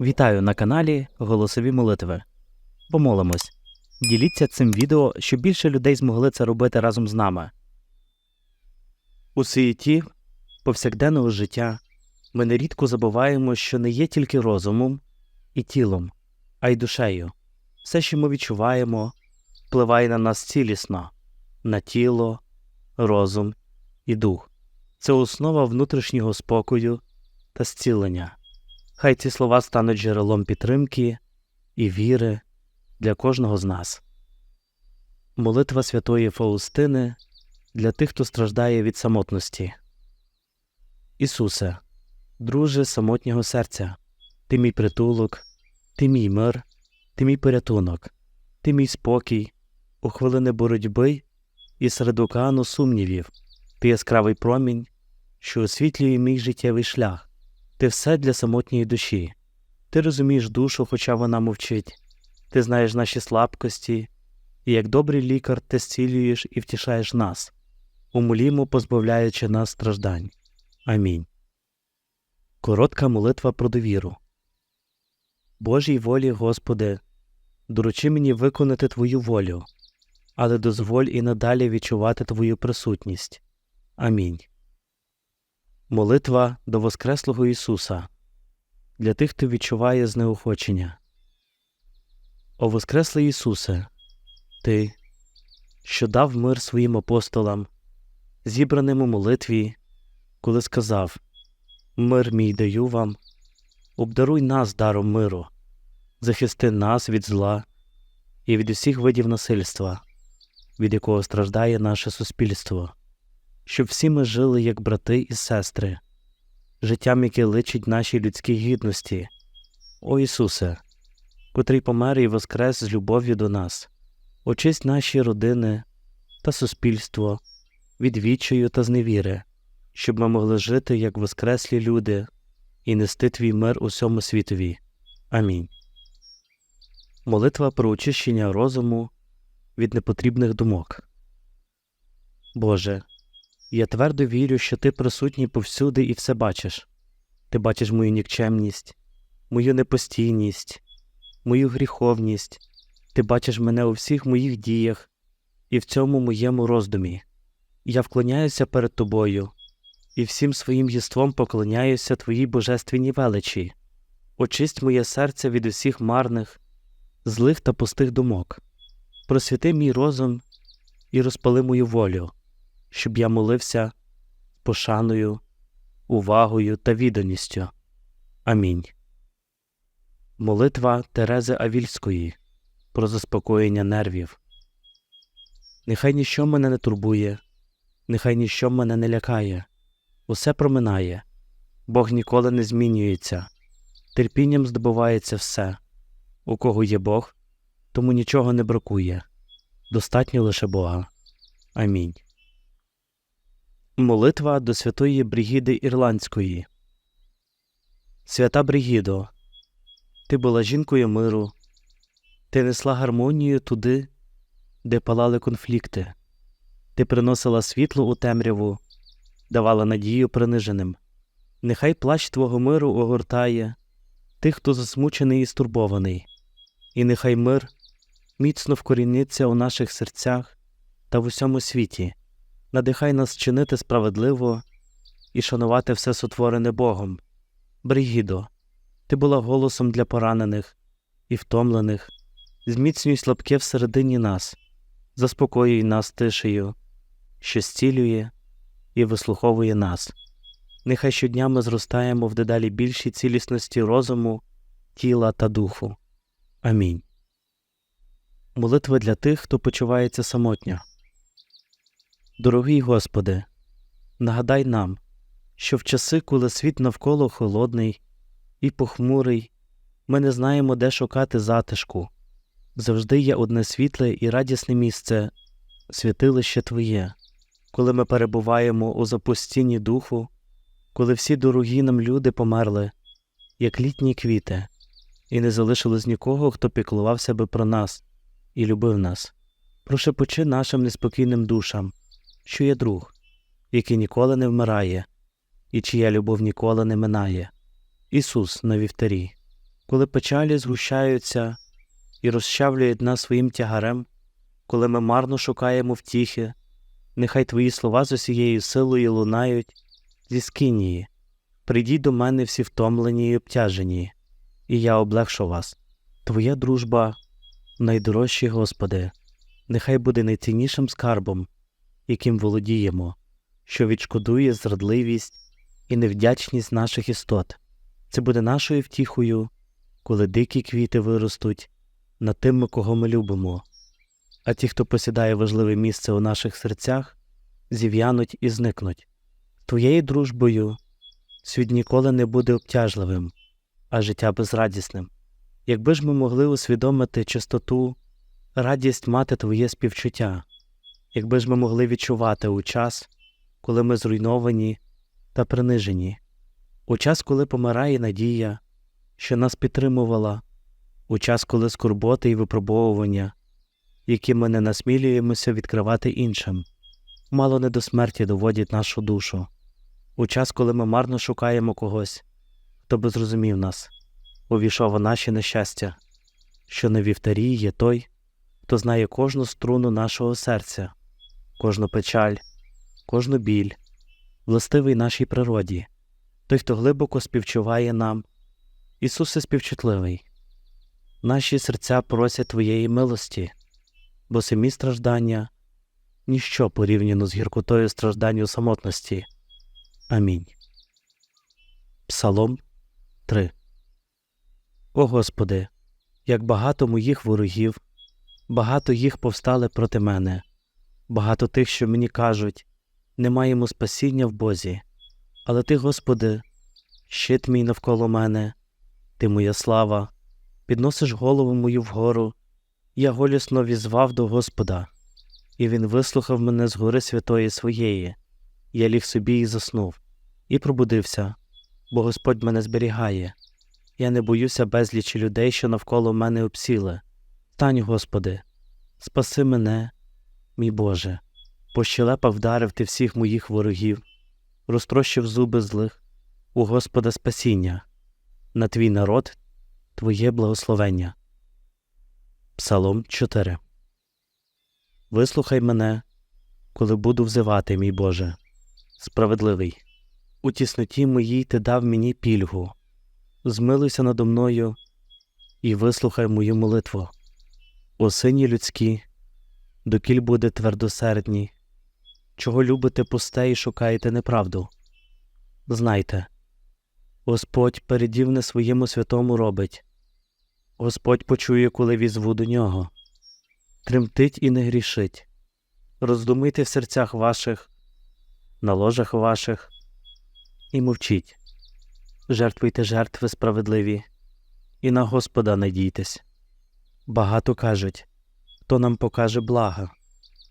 Вітаю на каналі Голосові молитви. Помолимось. Діліться цим відео, щоб більше людей змогли це робити разом з нами. У суєті повсякденного життя ми нерідко забуваємо, що не є тільки розумом і тілом, а й душею. Все, що ми відчуваємо, впливає на нас цілісно, на тіло, розум і дух. Це основа внутрішнього спокою та зцілення. Хай ці слова стануть джерелом підтримки і віри для кожного з нас. Молитва святої Фаустини для тих, хто страждає від самотності. Ісусе, друже самотнього серця, ти мій притулок, ти мій мир, ти мій порятунок, ти мій спокій, у хвилини боротьби і серед океану сумнівів, ти яскравий промінь, що освітлює мій життєвий шлях. Ти все для самотньої душі. Ти розумієш душу, хоча вона мовчить. Ти знаєш наші слабкості, і як добрий лікар ти зцілюєш і втішаєш нас, умолімо позбавляючи нас страждань. Амінь. Коротка молитва про довіру. Божій волі, Господи, доручи мені виконати Твою волю, але дозволь і надалі відчувати Твою присутність. Амінь. Молитва до Воскреслого Ісуса для тих, хто відчуває знеохочення. О Воскреслий Ісусе, Ти, що дав мир своїм апостолам, зібраним у молитві, коли сказав Мир мій даю вам, обдаруй нас даром миру, захисти нас від зла і від усіх видів насильства, від якого страждає наше суспільство щоб всі ми жили як брати і сестри, життям, яке личить нашій людській гідності. О Ісусе, котрий помер і воскрес з любов'ю до нас, очисть наші родини та суспільство від відчаю та зневіри, щоб ми могли жити як воскреслі люди і нести твій мир усьому світові. Амінь. Молитва про очищення розуму від непотрібних думок. Боже, я твердо вірю, що ти присутній повсюди і все бачиш. Ти бачиш мою нікчемність, мою непостійність, мою гріховність, ти бачиш мене у всіх моїх діях і в цьому моєму роздумі. Я вклоняюся перед тобою і всім своїм єством поклоняюся твоїй божественній величі. Очисть моє серце від усіх марних, злих та пустих думок, просвіти мій розум і розпали мою волю щоб я молився з пошаною, увагою та відданістю. Амінь. Молитва Терези Авільської про заспокоєння нервів. Нехай ніщо мене не турбує, нехай ніщо мене не лякає, усе проминає, Бог ніколи не змінюється, терпінням здобувається все. У кого є Бог, тому нічого не бракує. Достатньо лише Бога. Амінь. Молитва до святої Бригіди Ірландської. Свята Бригідо, ти була жінкою миру, ти несла гармонію туди, де палали конфлікти, ти приносила світло у темряву, давала надію приниженим. Нехай плащ твого миру огортає тих, хто засмучений і стурбований, і нехай мир міцно вкоріниться у наших серцях та в усьому світі надихай нас чинити справедливо і шанувати все сотворене Богом. Бригідо, ти була голосом для поранених і втомлених, зміцнюй слабке всередині нас, заспокоюй нас тишею, що зцілює і вислуховує нас. Нехай щодня ми зростаємо в дедалі більшій цілісності розуму, тіла та духу. Амінь. Молитва для тих, хто почувається самотньо. Дорогий Господи, нагадай нам, що в часи, коли світ навколо холодний і похмурий, ми не знаємо, де шукати затишку, завжди є одне світле і радісне місце, святилище Твоє, коли ми перебуваємо у запустінні духу, коли всі дорогі нам люди померли, як літні квіти, і не залишилось нікого, хто піклувався би про нас і любив нас. Прошепочи нашим неспокійним душам що є друг, який ніколи не вмирає, і чия любов ніколи не минає. Ісус на вівтарі, коли печалі згущаються і розчавлюють нас своїм тягарем, коли ми марно шукаємо втіхи, нехай твої слова з усією силою лунають зі скинії. Прийдіть до мене всі втомлені й обтяжені, і я облегшу вас. Твоя дружба, найдорожчий Господи, нехай буде найціннішим скарбом, яким володіємо, що відшкодує зрадливість і невдячність наших істот. Це буде нашою втіхою, коли дикі квіти виростуть над тими, кого ми любимо, а ті, хто посідає важливе місце у наших серцях, зів'януть і зникнуть. Твоєю дружбою світ ніколи не буде обтяжливим, а життя безрадісним. Якби ж ми могли усвідомити чистоту, радість мати твоє співчуття, якби ж ми могли відчувати у час, коли ми зруйновані та принижені, у час, коли помирає надія, що нас підтримувала, у час, коли скорботи і випробовування, які ми не насмілюємося відкривати іншим, мало не до смерті доводять нашу душу, у час, коли ми марно шукаємо когось, хто би зрозумів нас, увійшов у наші нещастя, що на вівтарі є той, хто знає кожну струну нашого серця, кожну печаль, кожну біль, властивий нашій природі, той, хто глибоко співчуває нам. Ісусе співчутливий, наші серця просять Твоєї милості, бо самі страждання ніщо порівняно з гіркотою страждань у самотності. Амінь. Псалом 3 О Господи, як багато моїх ворогів, багато їх повстали проти мене, багато тих, що мені кажуть, не маємо спасіння в Бозі, але Ти, Господи, щит мій навколо мене, Ти моя слава, підносиш голову мою вгору, я голісно візвав до Господа, і Він вислухав мене з гори святої своєї. Я ліг собі і заснув, і пробудився, бо Господь мене зберігає. Я не боюся безлічі людей, що навколо мене обсіли. Стань, Господи, спаси мене, мій Боже, по щелепах вдарив ти всіх моїх ворогів, розтрощив зуби злих, у Господа спасіння, на твій народ Твоє благословення. Псалом 4 Вислухай мене, коли буду взивати, мій Боже, справедливий. У тісноті моїй ти дав мені пільгу, змилуйся надо мною і вислухай мою молитву. О сині людські, докіль буде твердосердні, чого любите пусте і шукаєте неправду. Знайте, Господь передів своєму святому робить, Господь почує, коли візву до нього. Тремтить і не грішить, роздумуйте в серцях ваших, на ложах ваших і мовчіть, жертвуйте жертви справедливі, і на Господа надійтесь. Багато кажуть хто нам покаже блага,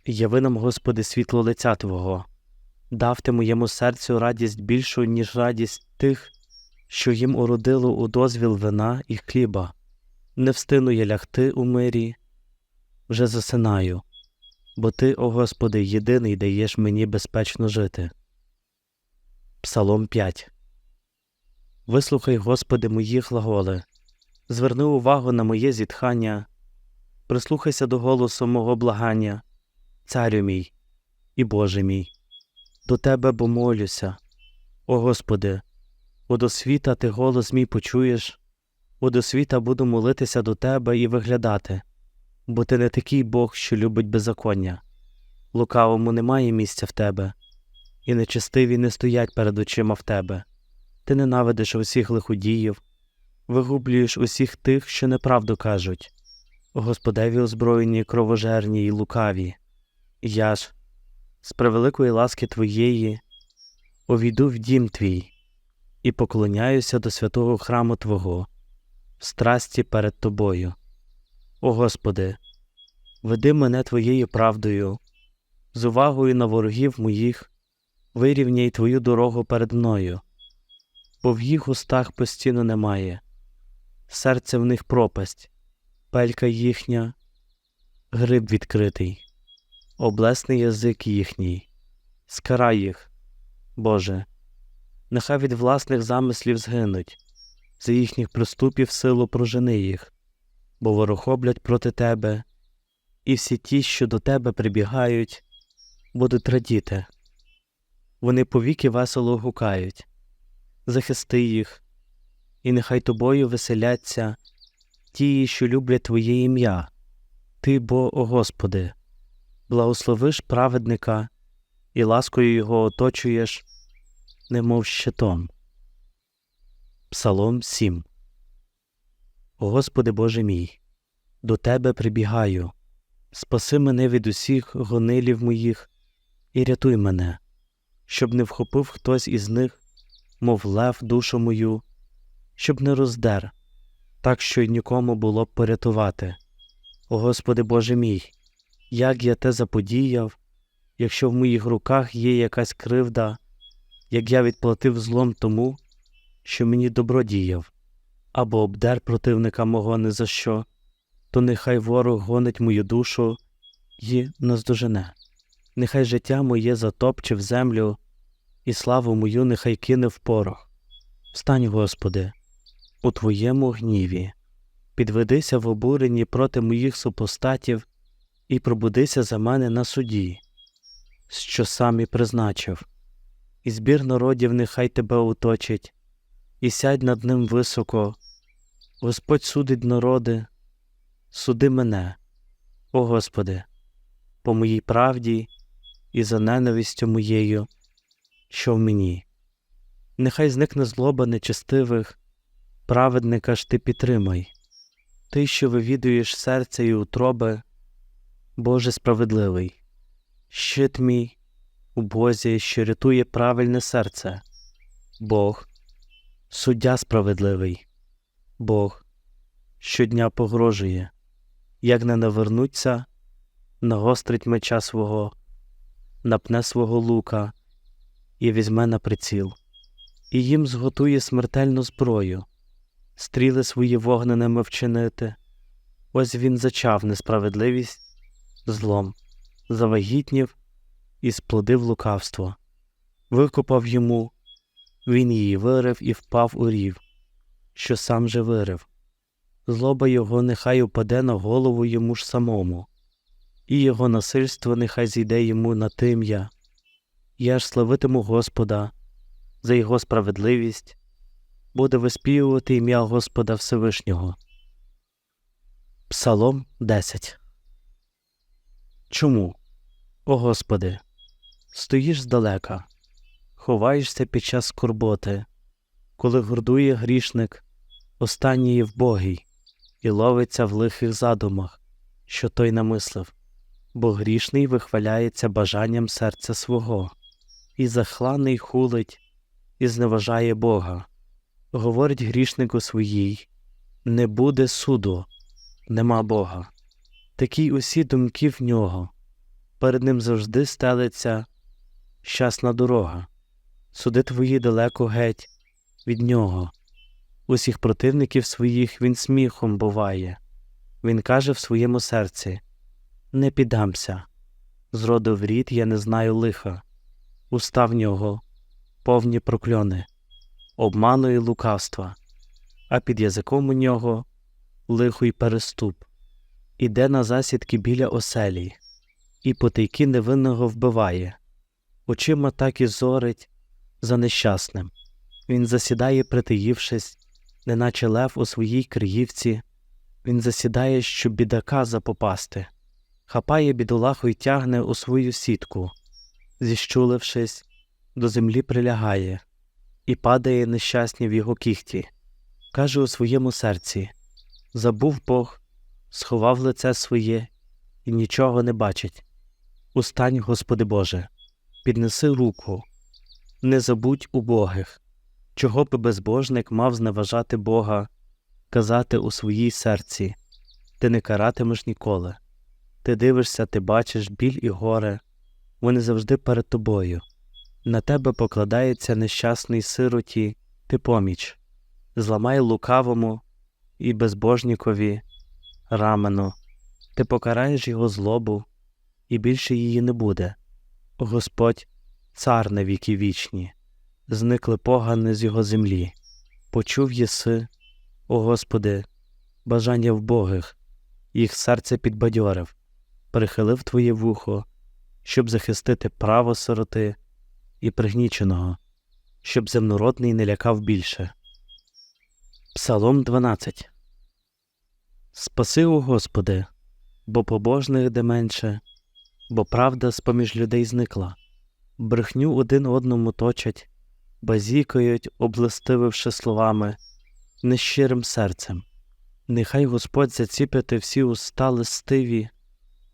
яви нам, Господи, світло лиця Твого, давте моєму серцю радість більшу, ніж радість тих, що їм уродило у дозвіл вина і хліба. Не встину я лягти у мирі, вже засинаю, бо Ти, о Господи, єдиний даєш мені безпечно жити. Псалом 5 Вислухай, Господи, мої глаголи, зверни увагу на моє зітхання, прислухайся до голосу мого благання, Царю мій і Боже мій, до Тебе бо молюся, о Господи, о світа Ти голос мій почуєш, о до світа буду молитися до Тебе і виглядати, бо Ти не такий Бог, що любить беззаконня. Лукавому немає місця в Тебе, і нечестиві не стоять перед очима в Тебе. Ти ненавидиш усіх лиходіїв, вигублюєш усіх тих, що неправду кажуть, Господеві озброєні, кровожерні й лукаві. Я ж, з превеликої ласки Твоєї, увійду в дім Твій і поклоняюся до святого храму Твого, в страсті перед Тобою. О Господи, веди мене Твоєю правдою, з увагою на ворогів моїх, вирівняй Твою дорогу перед мною, бо в їх устах постійно немає, серце в них пропасть, пелька їхня, гриб відкритий, облесний язик їхній, скарай їх, Боже, нехай від власних замислів згинуть, за їхніх приступів силу прожени їх, бо ворохоблять проти тебе, і всі ті, що до тебе прибігають, будуть радіти. Вони повіки весело гукають, захисти їх, і нехай тобою веселяться ті, що люблять Твоє ім'я. Ти, бо, о Господи, благословиш праведника і ласкою його оточуєш, немов щитом. Псалом 7 О Господи Боже мій, до Тебе прибігаю, спаси мене від усіх гонилів моїх і рятуй мене, щоб не вхопив хтось із них, мов лев душу мою, щоб не роздер, так що й нікому було б порятувати. О Господи Боже мій, як я те заподіяв, якщо в моїх руках є якась кривда, як я відплатив злом тому, що мені добро діяв, або обдер противника мого не за що, то нехай ворог гонить мою душу і наздожене. Нехай життя моє затопче в землю, і славу мою нехай кине в порох. Встань, Господи, у Твоєму гніві, підведися в обуренні проти моїх супостатів і пробудися за мене на суді, що сам і призначив, і збір народів нехай тебе оточить, і сядь над ним високо. Господь судить народи, суди мене, о Господи, по моїй правді і за ненавистю моєю, що в мені. Нехай зникне злоба нечестивих, праведника ж ти підтримай, ти, що вивідуєш серця і утроби, Боже справедливий, щит мій у Бозі, що рятує правильне серце, Бог, суддя справедливий, Бог щодня погрожує, як не навернуться, нагострить меча свого, напне свого лука і візьме на приціл, і їм зготує смертельну зброю, стріли свої вогненими вчинити. Ось він зачав несправедливість злом, завагітнів і сплодив лукавство, викопав йому, він її вирив і впав у рів, що сам же вирив. Злоба його нехай упаде на голову йому ж самому, і його насильство нехай зійде йому на тим'я. Я ж славитиму Господа за його справедливість, буде виспівувати ім'я Господа Всевишнього. Псалом 10 Чому, о Господи, стоїш здалека, ховаєшся під час скорботи, коли гордує грішник, останній вбогий, і ловиться в лихих задумах, що той намислив, бо грішний вихваляється бажанням серця свого, і захланий хулить, і зневажає Бога. Говорить грішнику своїй не буде суду, нема Бога такі усі думки в нього, перед ним завжди стелиться щасна дорога, суди твої далеко геть від нього, усіх противників своїх він сміхом буває, він каже в своєму серці Не піддамся, зроду в рід я не знаю лиха, уста в нього повні прокльони, обману і лукавства, а під язиком у нього лихо й переступ. Іде на засідки біля оселі, і потайки невинного вбиває, очима так і зорить за нещасним. Він засідає, притаївшись, неначе лев у своїй криївці, він засідає, щоб бідака запопасти, хапає бідолаху й тягне у свою сітку, зіщулившись, до землі прилягає, і падає нещасні в його кіхті, каже у своєму серці Забув Бог, сховав лице своє і нічого не бачить. Устань, Господи Боже, піднеси руку, не забудь убогих, чого би безбожник мав зневажати Бога, казати у своїй серці ти не каратимеш ніколи. Ти дивишся, ти бачиш біль і горе, вони завжди перед тобою. На тебе покладається нещасний сироті, ти поміч, зламай лукавому і безбожнікові рамено, ти покараєш його злобу, і більше її не буде. Господь, цар на віки вічні, зникли погани з його землі, Почув єси, о Господи, бажання вбогих, їх серце підбадьорив, прихилив Твоє вухо, щоб захистити право сироти і пригніченого, щоб земнородний не лякав більше. Псалом 12 Спаси, о Господи, бо побожних де менше, бо правда з поміж людей зникла, брехню один одному точать, базікають, облестививши словами, нещирим серцем. Нехай Господь заціпити всі уста листиві,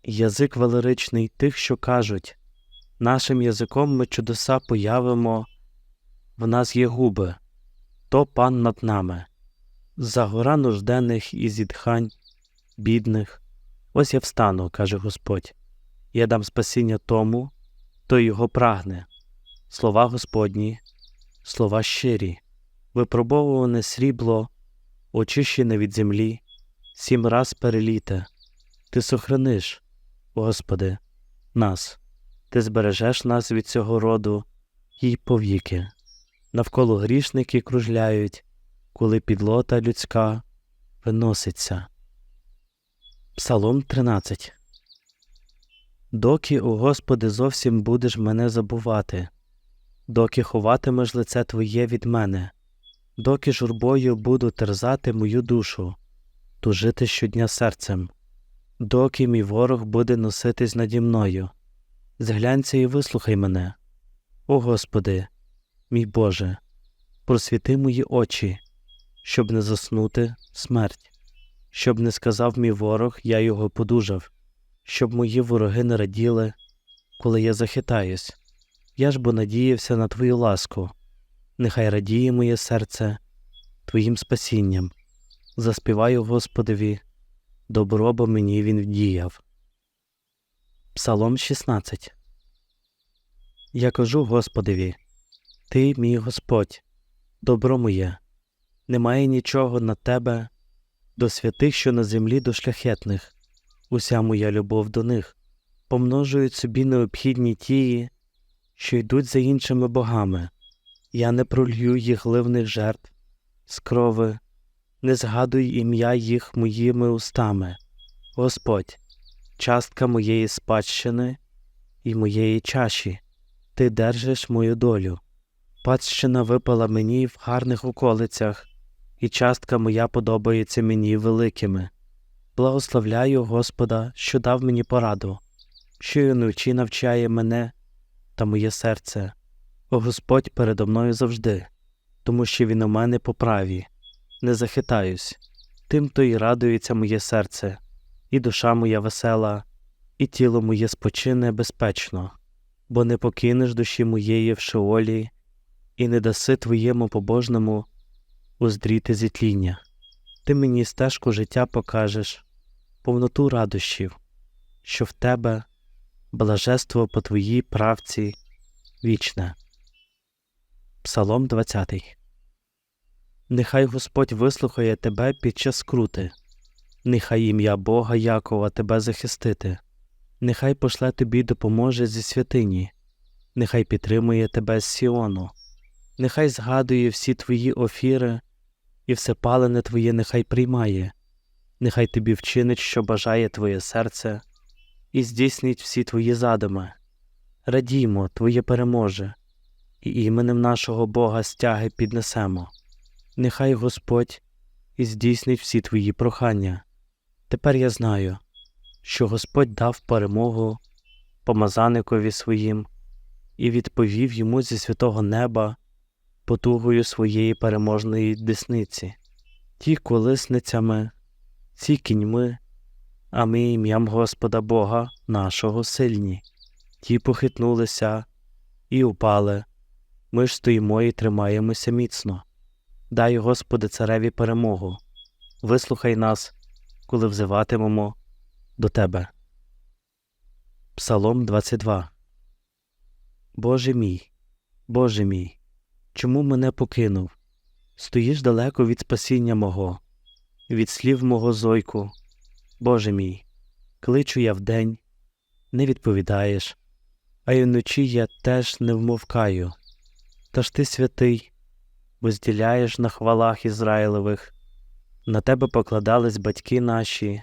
язик велеричний тих, що кажуть нашим язиком ми чудеса появимо, в нас є губи, то пан над нами, за гора нужденних і зітхань, бідних. Ось я встану, каже Господь, я дам спасіння тому, хто його прагне. Слова Господні, слова щирі, випробовуване срібло, очищене від землі, сім раз переліте. Ти сохраниш, Господи, нас, Ти збережеш нас від цього роду і повіки. Навколо грішники кружляють, коли підлота людська виноситься. Псалом 13 Доки, о Господи, зовсім будеш мене забувати, доки ховатимеш лице Твоє від мене, доки журбою буду терзати мою душу, тужити щодня серцем, доки мій ворог буде носитись наді мною. Зглянься і вислухай мене, о Господи, мій Боже, просвіти мої очі, щоб не заснути смерть, щоб не сказав мій ворог, я його подужав, щоб мої вороги не раділи, коли я захитаюсь. Я ж бо надіявся на Твою ласку, нехай радіє моє серце Твоїм спасінням. Заспіваю Господові, добро бо мені він вдіяв. Псалом 16 Я кажу Господеві, Ти мій Господь, добро моє, немає нічого на тебе, до святих, що на землі до шляхетних, уся моя любов до них, помножують собі необхідні тії, що йдуть за іншими богами. Я не пролью їх ливних жертв, з крови, не згадуй ім'я їх моїми устами. Господь, частка моєї спадщини і моєї чаші, ти держиш мою долю. Спадщина випала мені в гарних околицях, і частка моя подобається мені великими. Благословляю Господа, що дав мені пораду, що й вночі навчає мене та моє серце. О Господь передо мною завжди, тому що Він у мене по праві, не захитаюсь, тим то й радується моє серце, і душа моя весела, і тіло моє спочине безпечно, бо не покинеш душі моєї в шеолі, і не даси твоєму побожному уздріти зітління. Ти мені стежку життя покажеш, повноту радощів, що в тебе блажество по твоїй правці вічне. Псалом 20 Нехай Господь вислухає тебе під час скрути, нехай ім'я Бога Якова тебе захистити, нехай пошле тобі допоможе зі святині, нехай підтримує тебе з Сіону, нехай згадує всі твої офіри, і все палене твоє нехай приймає, нехай тобі вчинить, що бажає твоє серце, і здійснить всі твої задуми. Радіймо, Твоє переможе, і іменем нашого Бога стяги піднесемо. Нехай Господь і здійснить всі твої прохання. Тепер я знаю, що Господь дав перемогу помазаникові своїм і відповів йому зі святого неба потугою своєї переможної десниці, ті колисницями, ці кіньми, а ми ім'ям Господа Бога нашого сильні. Ті похитнулися і упали. Ми ж стоїмо і тримаємося міцно. Дай, Господи, цареві перемогу. Вислухай нас, коли взиватимемо до Тебе. Псалом 22 Боже мій, Боже мій, чому мене покинув? Стоїш далеко від спасіння мого, від слів мого зойку. Боже мій, кличу я вдень, не відповідаєш, а й вночі я теж не вмовкаю. Та ж ти святий, возділяєш на хвалах Ізраїлевих. На тебе покладались батьки наші,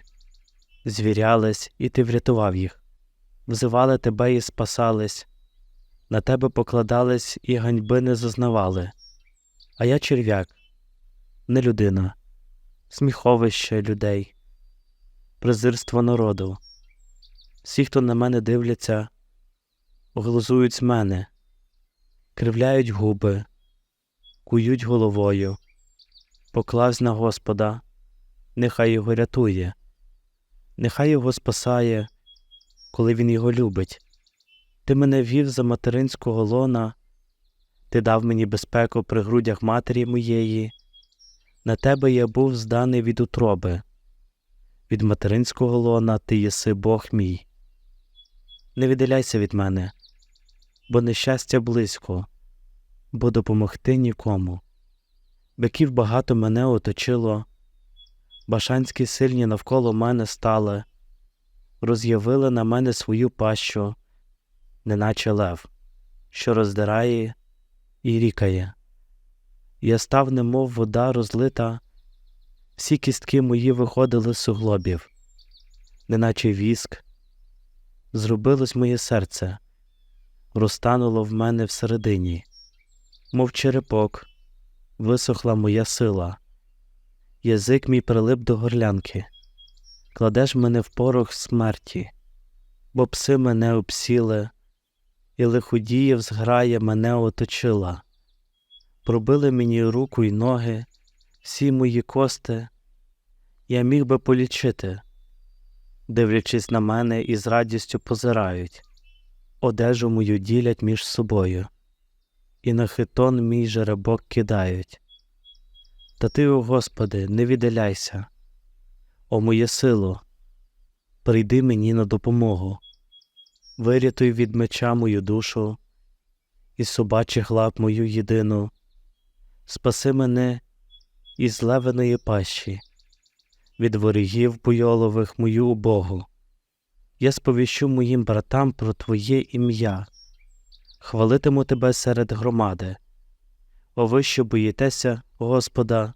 звірялись, і ти врятував їх, взивали тебе і спасались, на тебе покладались і ганьби не зазнавали. А я черв'як, не людина, сміховище людей, презирство народу. Всі, хто на мене дивляться, глузують з мене, кривляють губи, кують головою, поклавсь на Господа, нехай його рятує, нехай його спасає, коли він його любить. Ти мене вів за материнського лона, ти дав мені безпеку при грудях матері моєї, на тебе я був зданий від утроби, від материнського лона ти єси Бог мій. Не віддаляйся від мене, бо нещастя близько, бо допомогти нікому. Биків багато мене оточило, башанські сильні навколо мене стали, роз'явили на мене свою пащу, неначе лев, що роздирає і рікає. Я став, немов вода розлита, всі кістки мої виходили з суглобів, неначе віск, зробилось моє серце, розтануло в мене всередині, мов черепок, висохла моя сила, язик мій прилип до горлянки, кладеш мене в порох смерті, бо пси мене обсіли, і лиходіїв зграя мене оточила, пробили мені руку й ноги, всі мої кости, я міг би полічити, дивлячись на мене і з радістю позирають, одежу мою ділять між собою, і на хитон мій жеребок кидають. Та ти, о Господи, не віддаляйся, о моє сило, прийди мені на допомогу, вирятуй від меча мою душу, і собачих лап мою єдину, спаси мене із левиної пащі, від ворогів бойолових мою убогу. Я сповіщу моїм братам про Твоє ім'я, хвалитиму Тебе серед громади. О ви, що боїтеся Господа,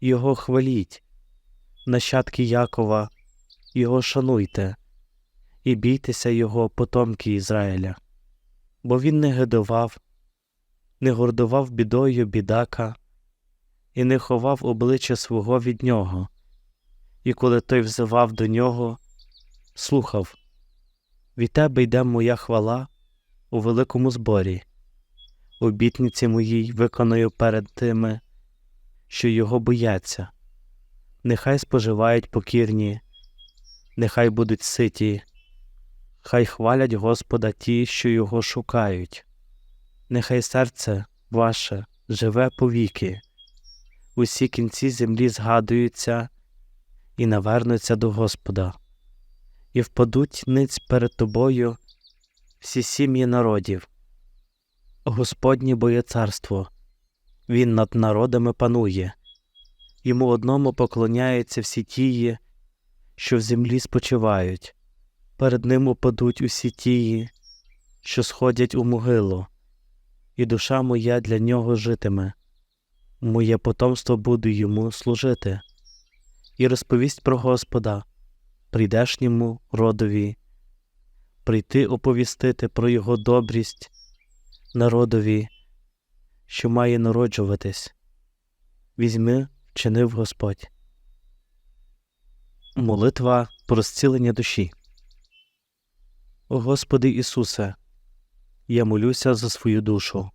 Його хваліть, нащадки Якова, Його шануйте, і бійтеся Його потомки Ізраїля, бо Він не гидував, не гордував бідою бідака і не ховав обличчя свого від нього, і коли той взивав до нього, слухав від тебе йде моя хвала у великому зборі, обітниці моїй виконую перед тими, що його бояться, нехай споживають покірні, нехай будуть ситі, хай хвалять Господа ті, що його шукають, нехай серце ваше живе повіки. Усі кінці землі згадуються і навернуться до Господа, і впадуть ниць перед тобою всі сім'ї народів. Господнє боє царство, Він над народами панує, йому одному поклоняються всі тії, що в землі спочивають, перед ним упадуть усі тії, що сходять у могилу, і душа моя для нього житиме. Моє потомство буде йому служити, і розповість про Господа, прийдешньому родові, прийти оповістити про Його добрість народові, що має народжуватись. Візьми, вчинив Господь. Молитва про зцілення душі. О Господи Ісусе, я молюся за свою душу.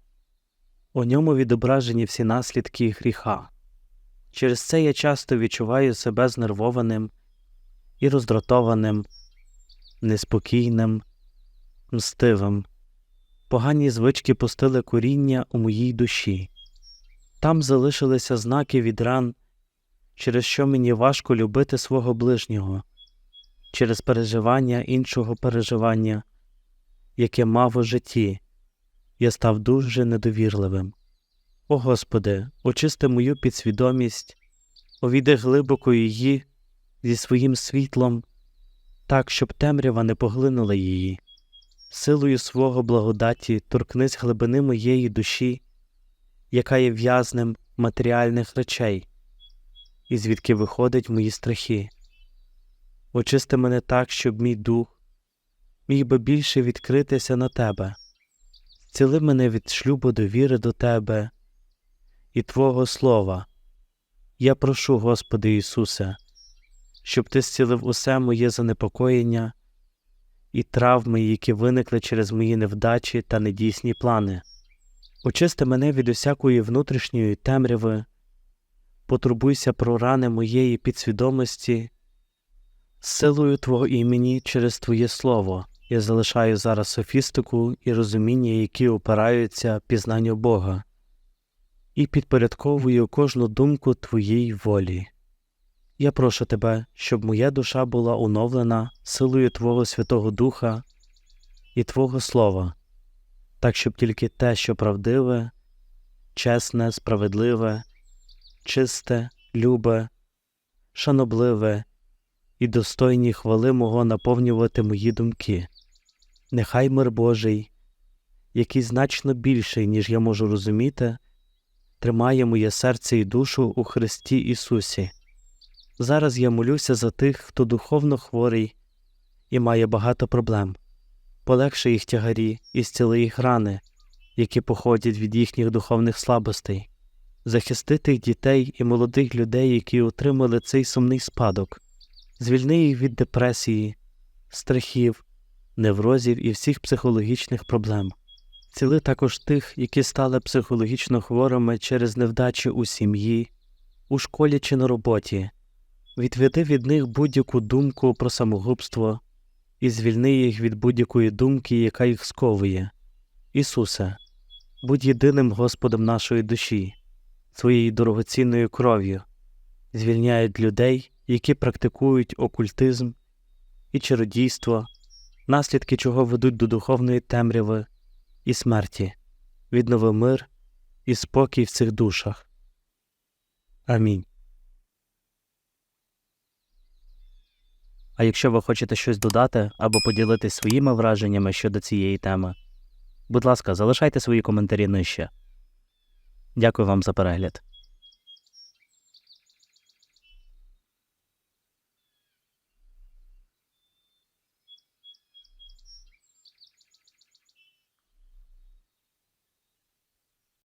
У ньому відображені всі наслідки гріха. Через це я часто відчуваю себе знервованим і роздратованим, неспокійним, мстивим. Погані звички пустили коріння у моїй душі. Там залишилися знаки від ран, через що мені важко любити свого ближнього, через переживання іншого переживання, яке мав у житті я став дуже недовірливим. О Господи, очисти мою підсвідомість, овіди глибоко її зі своїм світлом, так, щоб темрява не поглинула її, силою свого благодаті торкнись глибини моєї душі яка є в'язнем матеріальних речей, і звідки виходять мої страхи. Очисти мене так, щоб мій дух міг би більше відкритися на тебе, зціли мене від шлюбу довіри до тебе і Твого Слова. Я прошу, Господи Ісусе, щоб Ти зцілив усе моє занепокоєння і травми, які виникли через мої невдачі та недійсні плани. Очисти мене від усякої внутрішньої темряви, потурбуйся про рани моєї підсвідомості, силою Твого імені через Твоє Слово. Я залишаю зараз софістику і розуміння, які опираються пізнанню Бога, і підпорядковую кожну думку Твоїй волі. Я прошу Тебе, щоб моя душа була оновлена силою Твого Святого Духа і Твого Слова, так щоб тільки те, що правдиве, чесне, справедливе, чисте, любе, шанобливе і достойні хвали мого наповнювати мої думки. Нехай мир Божий, який значно більший, ніж я можу розуміти, тримає моє серце і душу у Христі Ісусі. Зараз я молюся за тих, хто духовно хворий і має багато проблем. Полегши їх тягарі і зціли їх рани, які походять від їхніх духовних слабостей, захисти тих дітей і молодих людей, які отримали цей сумний спадок, звільни їх від депресії, страхів, неврозів і всіх психологічних проблем. Ціли також тих, які стали психологічно хворими через невдачі у сім'ї, у школі чи на роботі. Відведи від них будь-яку думку про самогубство і звільни їх від будь-якої думки, яка їх сковує. Ісусе, будь єдиним Господом нашої душі, своєю дорогоцінною кров'ю, звільняють людей, які практикують окультизм і чародійство, наслідки чого ведуть до духовної темряви і смерті, віднови мир і спокій в цих душах. Амінь. А якщо ви хочете щось додати або поділитись своїми враженнями щодо цієї теми, будь ласка, залишайте свої коментарі нижче. Дякую вам за перегляд.